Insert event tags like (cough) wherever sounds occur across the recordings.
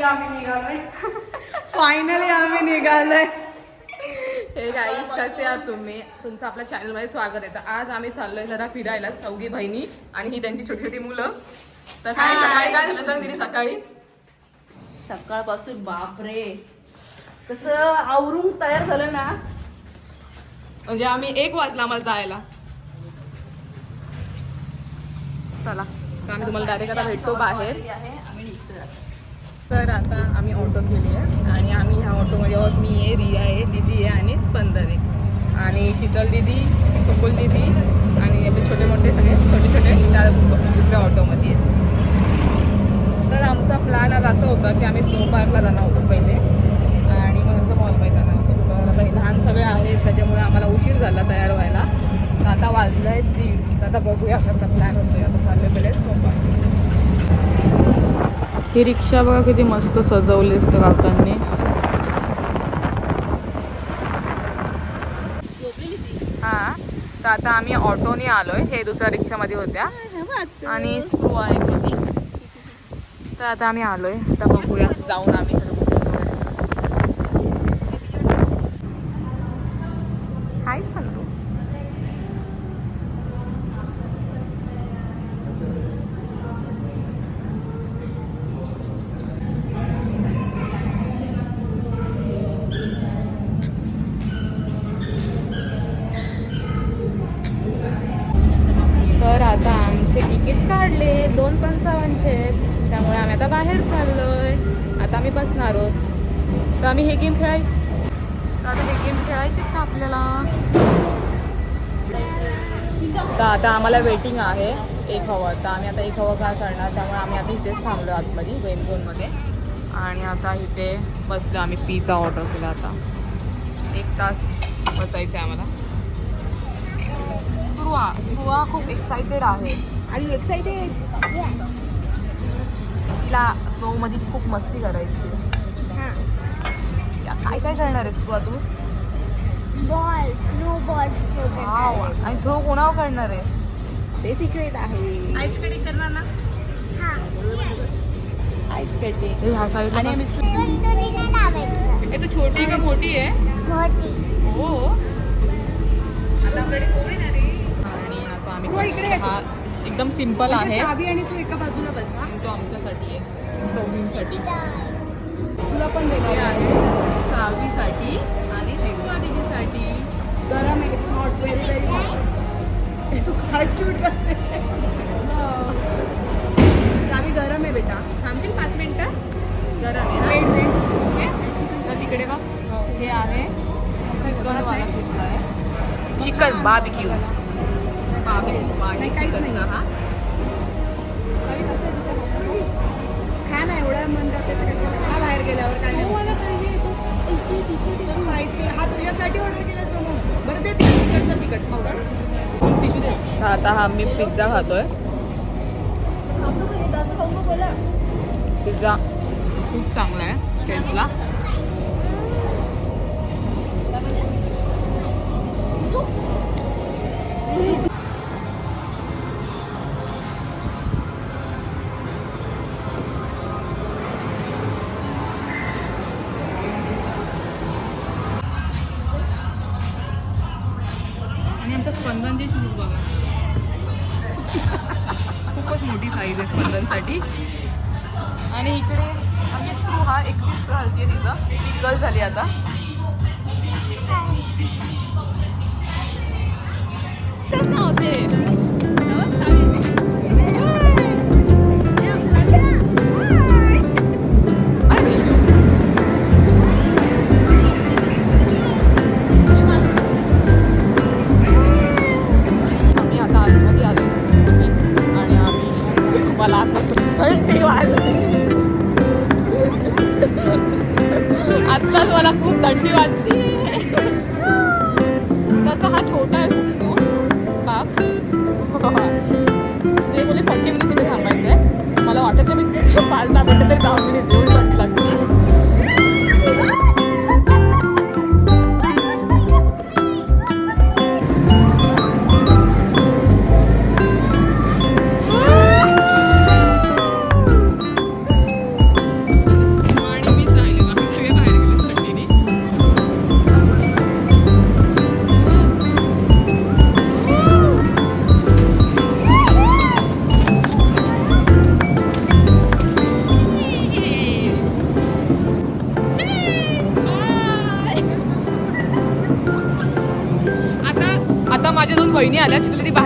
Finally आम्ही निघालोय. (laughs) Finally आम्ही निघालोय. Hey guys कसे आहात तुम्ही? तुमचं आपल्या चॅनलमध्ये स्वागत आहे. तर आज आम्ही चाललोय जरा फिरायला चौघी बहिणी आणि ही त्यांची छोटी छोटी मुलं. तर काय. सकाळी काय झालं सांग सकाळी? सकाळपासून बापरे. कसं आवरून तयार झालं ना? म्हणजे आम्ही एक वाजला आम्हाला जायला. चला तर आम्ही तुम्हाला डायरेक्ट आता भेटतो बाहेर. आम्ही. तर आता आम्ही ऑटो केली आहे आणि आम्ही ह्या ऑटोमध्ये आहोत. मी आहे रिया आहे दिदी आहे आणि स्पंदन आहे आणि शीतल दिदी सुकुल दिदी आणि आपले छोटे मोठे सगळे छोटे छोटे त्या दुसऱ्या ऑटोमध्ये आहेत. तर आमचा प्लॅन आज असं होता की आम्ही स्नो पार्कला जाणार होतो पहिले. आणि मग नंतर मॉलमध्ये जाणार होतो. तर आता हे लहान सगळे आहेत त्याच्यामुळे आम्हाला उशीर झाला तयार व्हायला. तर आता वाजलं आहे दीड. तर आता बघूया कसा प्लॅन होतोय. आता चाललं पहिले स्नो पार्क. ही रिक्षा बघा किती मस्त सजवली काकांनी. हा तर आता आम्ही ऑटोने आलोय. हे दुसऱ्या रिक्षामध्ये होत्या. आणि स्क्रू आहे. तर आता आम्ही आलोय. आता बघूया. जाऊन आम्ही. आता बाहेर चाललोय. आता आम्ही बसणार आहोत. तर आम्ही हे गेम खेळाय आता हे गेम खेळायचे का आपल्याला. तर आता आम्हाला वेटिंग आहे. एक हवं. तर आम्ही आता एक हवं काय करणार? त्यामुळे आम्ही आता इथेच थांबलो आतमध्ये गेम झोनमध्ये आणि आता इथे बसलो आम्ही पिझ्झा ऑर्डर केला आता. एक तास बसायचं आहे आम्हाला. स्पृहा स्पृहा खूप एक्सायटेड आहे. आणि एक्सायटेड तिला स्नोमध्ये खूप मस्ती करायची. काय काय करणार आहे स्पृहा तू? बॉल स्नो आणि थ्रो कोणावर करणार आहे? ते सिक्रेट आहे. आईस कटिंग करणार ना? आईस स्केटिंग ह्या साईडला आणि हे तू छोटी का मोठी आहे? मोठी. हो. आता आपल्याकडे कोण येणार आहे? आणि आता हो, आम्ही येतो. हा एकदम सिंपल म्हणजे आहे. सावी आणि तू एका बाजूला बसा. तो आमच्यासाठी आहे चौघींसाठी तुला पण हे वेगळं आहे सहावीसाठी आणि सिक्युरिटीसाठी गरम आहे इट्स नॉट व्हेरी व्हेरी तू काय शूट करते सावी गरम आहे बेटा. थांबतील पाच मिनिटं? गरम आहे ना? ओके. तिकडे बघ. हे आहे. चिकन बार्बिक्यू नाही, काहीच नाही. हा कसं आहे एवढ्या म्हणतात तर कशाला बाहेर गेल्यावर काय नाही. हा तुझ्यासाठी ऑर्डर केला बरं दे तिकट आता हा मी पिझ्झा खातोय पिझ्झा खूप चांगला आहे टेस्टला पाहिजे स्पंदनसाठी आणि इकडे आम्ही स्क्रू हा एकवीस घालते तिथं. गर्ल झाली आता. मला आता थंडी वाजली. आत्ताच मला खूप थंडी वाजली. तसा हा छोटा आहे खूप तो. बाप. ते बोले फॉर्टी मिनिट्स इथे थांबायचं आहे मला वाटत नाही मी पाच दहा मिनिटं तरी दहा मिनिट एवढी थंडी लागते.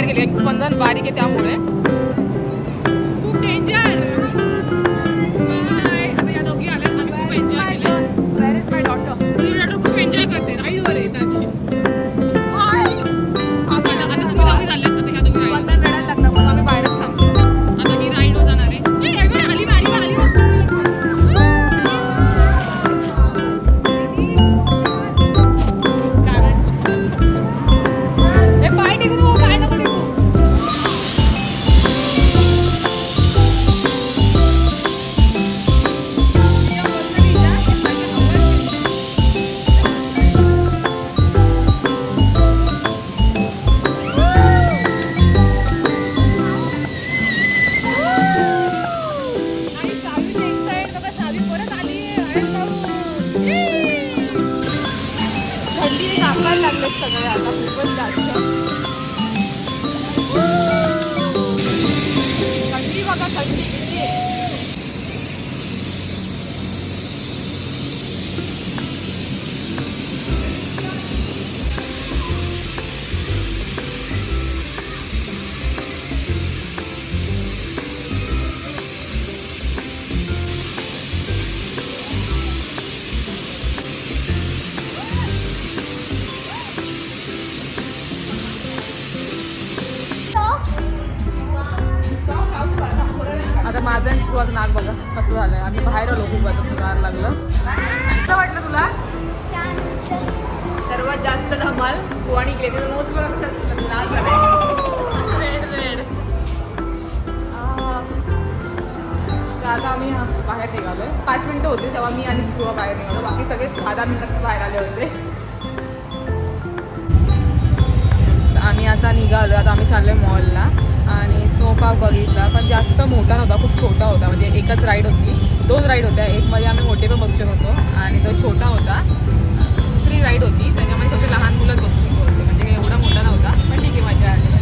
बाहेर गेली. स्पंदन बारीक आहे त्यामुळे. माझं आणि स्पृहाचं नाक बघा कसं झालंय. आम्ही बाहेर आलो खूप आता गार लागलं. कसं वाटलं तुला? सर्वात जास्त धमाल आणि गेली नोज बघा लाल रेड रेड आता आम्ही बाहेर निघालोय. पाच मिनिटं होते तेव्हा मी आणि स्पृहा बाहेर निघालो. बाकी सगळे दहा दहा मिनिटात बाहेर आले होते. आम्ही आता निघालो आता आम्ही चाललोय मॉलला आणि स्नो बघितला पण जास्त मोठा नव्हता खूप छोटा होता. म्हणजे एकच राईड होती. दोन राईड होत्या. एकमध्ये आम्ही मोठे पण बसलो होतो आणि तो छोटा होता. दुसरी राईड होती. त्याच्यामध्ये फक्त लहान मुलंच बसू होते. म्हणजे एवढा मोठा नव्हता पण ठीक आहे मजा आली.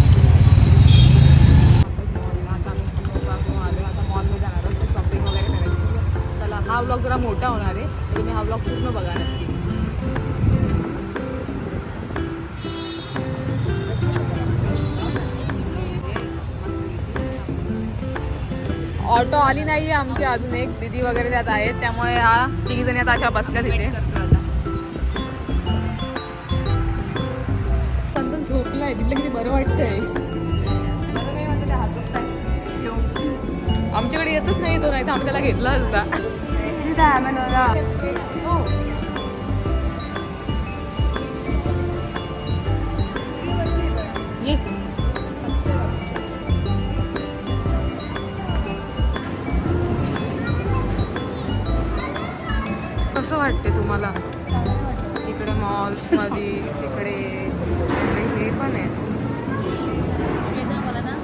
आता आम्ही आता मॉलमध्ये जाणार शॉपिंग वगैरे करायची. चला हा ब्लॉग जरा मोठा होणार आहे. तर तुम्ही हा ब्लॉग पूर्ण बघा नक्की ऑटो आली नाही आहे आमची अजून एक. दिदी वगैरे त्यात आहेत. त्यामुळे हा तिघी जणी आता अशा बसल्या तिथे. चंदन झोपलाय. तिथलं किती बरं वाटतंय. आमच्याकडे येतच नाही तो नाही तर आम्ही त्याला घेतला असता. कसं वाटते तुम्हाला? इकडे मॉल्समध्ये तिकडे हे पण आहे. मला ना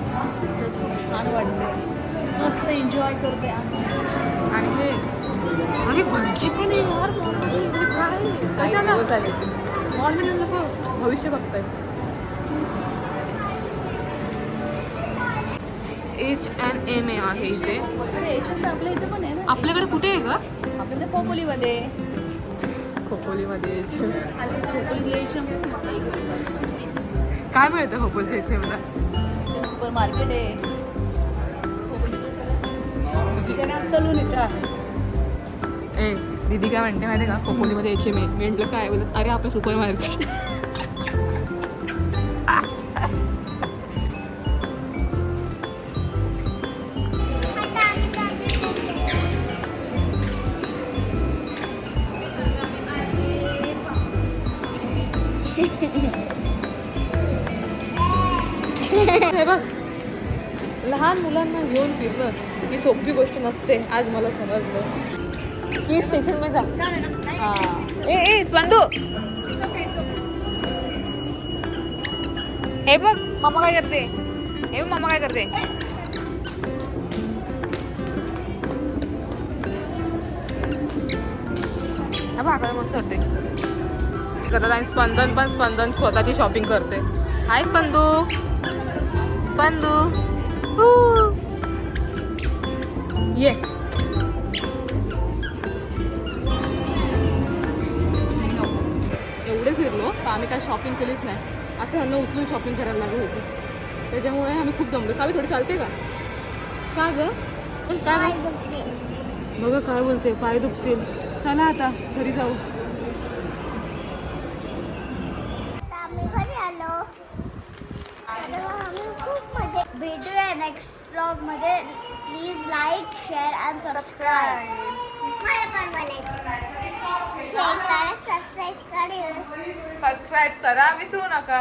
खूप छान वाटतं. मस्त एन्जॉय करते आणि हे अरे भजी पण आहे यार मॉलमध्ये इकडे काय कशाला? मॉलमध्ये लोक भविष्य बघतायत. एच अँड एम ए आहे इथे. आपल्या इथे पण आहे ना? आपल्याकडे कुठे आहे का आपल्याला खोपोलीमध्ये. खोपोलीमध्ये काय मिळतं खोपोलीच्या इथे मला सुपर मार्केट आहे सलून ए दीदी काय म्हणते माहिती का? खोपोलीमध्ये ए मी म्हटलं काय? बोलत अरे आपलं सुपर मार्केट (laughs) हे बघ लहान मुलांना घेऊन फिरणं ही सोपी गोष्ट नसते आज मला समजलं. की स्टेशनमध्ये जा. हा. ए स्पंदू. हे बघ मामा काय करते? हे बघ मामा काय करते? हा मस्त वाटते करतात आणि स्पंदन पण स्पंदन स्वतःची शॉपिंग करते. हाय स्पंदू. स्पंदू. ये. एवढे फिरलो तर आम्ही काय शॉपिंग केलीच नाही. असं अन्न उचलून शॉपिंग करायला लागलो होतो. त्याच्यामुळे आम्ही खूप जमलो सावी थोडी चालते का? का ग? पण काय बघा काय बोलते पाय दुखतील. चला आता घरी जाऊ. भेटूया नेक्स्ट ब्लॉगमध्ये please like share and subscribe पण सबस्क्राईब करा विसरू नका.